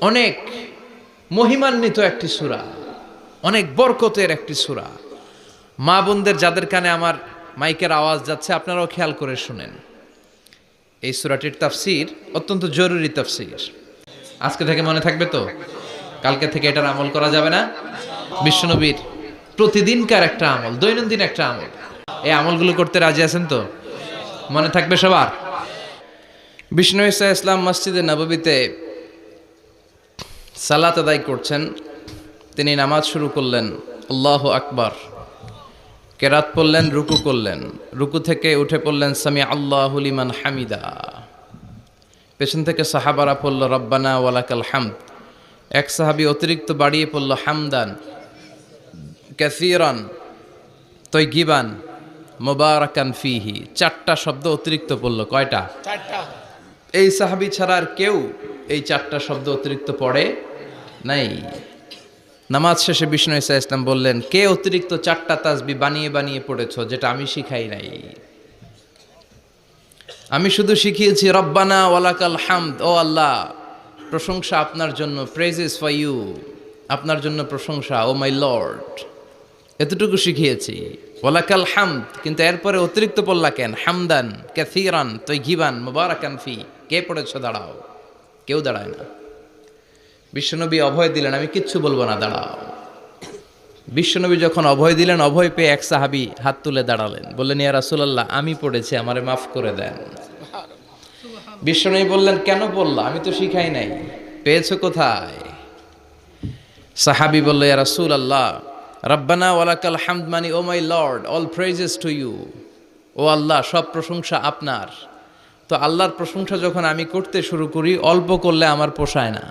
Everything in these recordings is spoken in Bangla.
অনেক মহিমান্বিত একটি সূরা, অনেক বরকতের একটি সূরা। মা বোনদের যাদের কানে আমার মাইকের আওয়াজ যাচ্ছে, আপনারাও খেয়াল করে শুনেন। এই সূরাটির তাফসির অত্যন্ত জরুরি তাফসির। আজকে থেকে মনে থাকবে তো? কালকে থেকে এটার আমল করা যাবে না? বিশ্বনবীর প্রতিদিনকার একটা আমল, দৈনন্দিন একটা আমল। এই আমলগুলো করতে রাজি আছেন তো? মনে থাকবে সবার? বিষ্ণু ইসা ইসলাম মসজিদে নববীতে সালাত আদায় করছেন। তিনি নামাজ শুরু করলেন। আল্লাহ আকবার। কেরাত পড়লেন রুকু করলেন। রুকু থেকে উঠে পড়লেন সামি আল্লাহুলিমান হামিদা। পেছন থেকে সাহাবারা পড়ল রব্বানা ওয়ালাকাল হামদ। এক সাহাবি অতিরিক্ত বাড়িয়ে পড়ল হামদান ক্যাসিরান তৈগিবান মোবারকান ফিহি। চারটা শব্দ অতিরিক্ত পড়ল কয়টা? এই সাহাবি ছাড়া আর কেউ এই চারটা শব্দ অতিরিক্ত পড়ে নাই। নামাজ শেষে বিষ্ণু ইসা ইসলাম বললেন, কে অতিরিক্ত চারটা তাজবি বানিয়ে বানিয়ে পড়েছ যেটা আমি শিখাই নাই? আমি শুধু শিখিয়েছি, রব্বানা ওয়ালাকাল হামদ, ও আল্লাহ, প্রশংসা আপনার জন্য প্রেজেস ফর ইউ আপনার জন্য প্রশংসা, ও মাই লর্ড, এতটুকু শিখিয়েছি। ওয়ালাকাল হামদ, কিন্তু এরপরে অতিরিক্ত পড়লা কেন? হামদান ক্যাথিরান তৈ ঘিবান মুবারাকান ফি, কে পড়েছ? দাঁড়াও। কেউ দাঁড়ায় না। বিশ্বনবী অভয় দিলেন, আমি কিচ্ছু বলব না, দাঁড়াও। বিশ্বনবী যখন অভয় দিলেন, অভয় পেয়ে এক সাহাবি হাত তুলে দাঁড়ালেন। বললেন, ইয়া রাসূলুল্লাহ, আমি পড়েছি, আমারে মাফ করে দেন। বিশ্বনবী বললেন, কেন বললা আমি তো শিখাই নাই। পেয়েছ কোথায়? সাহাবি বলল, ইয়া রাসূল আল্লাহ রব্বানা ওয়ালাকাল হামদ মানি, O my lord, all praises to you. ও আল্লাহ, সব প্রশংসা আপনার। তো আল্লাহর প্রশংসা যখন আমি করতে শুরু করি অল্প করলে আমার পোষায় না।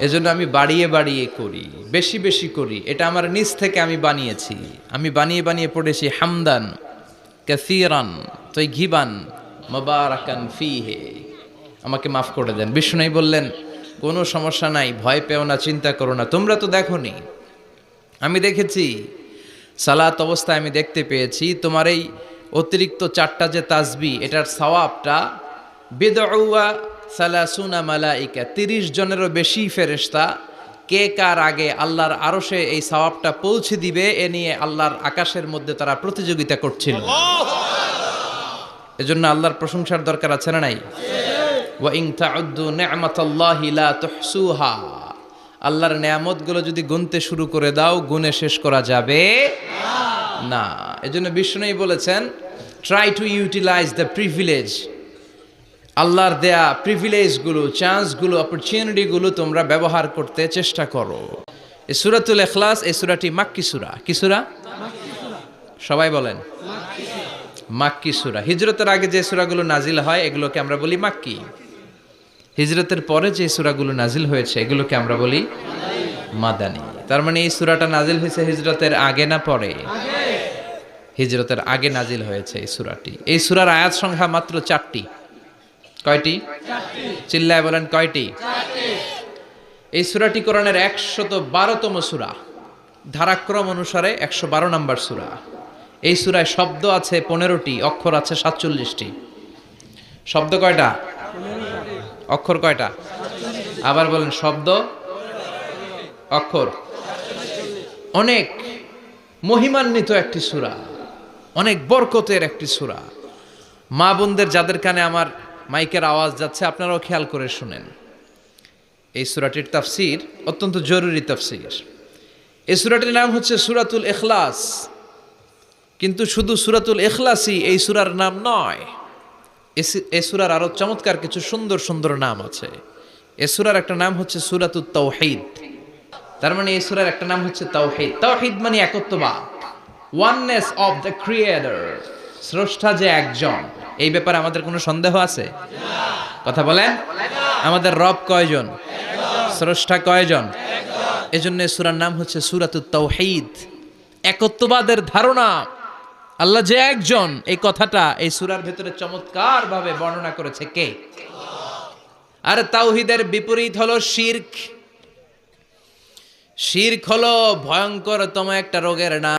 এজন্য আমি বাড়িয়ে বাড়িয়ে করি বেশি বেশি করি। এটা আমার নিজ থেকে আমি বানিয়েছি। আমি বানিয়ে বানিয়ে পড়েছি হামদান কাসিরান তৈ ঘিবান মবারাকান ফিহে। আমাকে মাফ করে দেন। বিষ্ণু বললেন কোনো সমস্যা নাই ভয় পেও না চিন্তা করো না। তোমরা তো দেখোনি। আমি দেখেছি সালাত অবস্থায় আমি দেখতে পেয়েছি। তোমার এই অতিরিক্ত চারটা যে তাজবি এটার সওয়াবটা বেদউয়া সালাসুনা মালাইকা, তিরিশ জনেরও বেশি ফেরেশতা, কে কার আগে আল্লাহর আরশে এই সওয়াবটা পৌঁছে দিবে, এ নিয়ে আল্লাহর আকাশের মধ্যে তারা প্রতিযোগিতা করছিল। এজন্য আল্লাহর প্রশংসার দরকার আছে না নাই? ওয়া ইন তাউদ্দু নি'মাতাল্লাহি আল্লাহর নেয়ামতগুলো যদি গুনতে শুরু করে দাও গুনে শেষ করা যাবে। না এজন্য বিষ্ণুই বলেছেন try to utilise the privilege আল্লাহর দেয়া প্রিভিলেজগুলো চান্সগুলো অপরচুনিটিগুলো তোমরা ব্যবহার করতে চেষ্টা করো। এই সুরাতুল এখলাস এই সুরাটি মাক্কি সুরা। কি সুরা? সবাই বলেন। মাক্কি সুরা। হিজরতের আগে যে সুরাগুলো নাজিল হয়, এগুলোকে আমরা বলি মাক্কি। হিজরতের পরে যে সুরাগুলো নাজিল হয়েছে, এগুলোকে আমরা বলি মাদানি। তার মানে এই সুরাটা নাজিল হয়েছে হিজরতের আগে না পরে? হিজরতের আগে নাজিল হয়েছে এই সুরাটি। এই সুরার আয়াত সংখ্যা মাত্র চারটি। কয়টি? চিল্লায় বলেন কয়টি? এই সুরাটি কোরআনের একশত বারোতম সুরা। ধারাক্রম অনুসারে একশো বারো নম্বর সুরা। এই সুরায় শব্দ আছে পনেরোটি অক্ষর আছে সাতচল্লিশটি। শব্দ কয়টা? অক্ষর কয়টা? আবার বলেন শব্দ। অক্ষর। অনেক মহিমান্বিত একটি সুরা। অনেক বরকতের একটি সুরা। মা বোনদের যাদের কানে আমার মাইকের আওয়াজ যাচ্ছে, আপনারাও খেয়াল করে শুনেন। এই সুরাটির তাফসির অত্যন্ত জরুরি তাফসির। এই সুরাটির নাম হচ্ছে সুরাতুল এখলাস কিন্তু শুধু সুরাতুল এখলাসই এই সুরার নাম নয়, এ সুরার আরও চমৎকার কিছু সুন্দর সুন্দর নাম আছে। এ সুরার একটা নাম হচ্ছে সুরাতুল তাওহিদ। তার মানে এই সুরার একটা নাম হচ্ছে তাওহিদ। তাওহিদ মানে একত্ববাদ। ওয়াননেস অফ দ্য ক্রিয়েটর স্রষ্টা যে একজন। এই ব্যাপারে আমাদের কোনো সন্দেহ আছে? কথা বলেন। আমাদের রব কয়জন? স্রষ্টা কয়জন? এজন্য সুরার নাম হচ্ছে সুরাতুত তাওহিদ। একত্ববাদের ধারণা। আল্লাহ যে একজন, এই কথাটা এই সুরার ভেতরে চমৎকার ভাবে বর্ণনা করেছে কে? আর তাওহিদের বিপরীত হলো শির্ক। শির্ক হলো ভয়ঙ্করতম একটা রোগের নাম।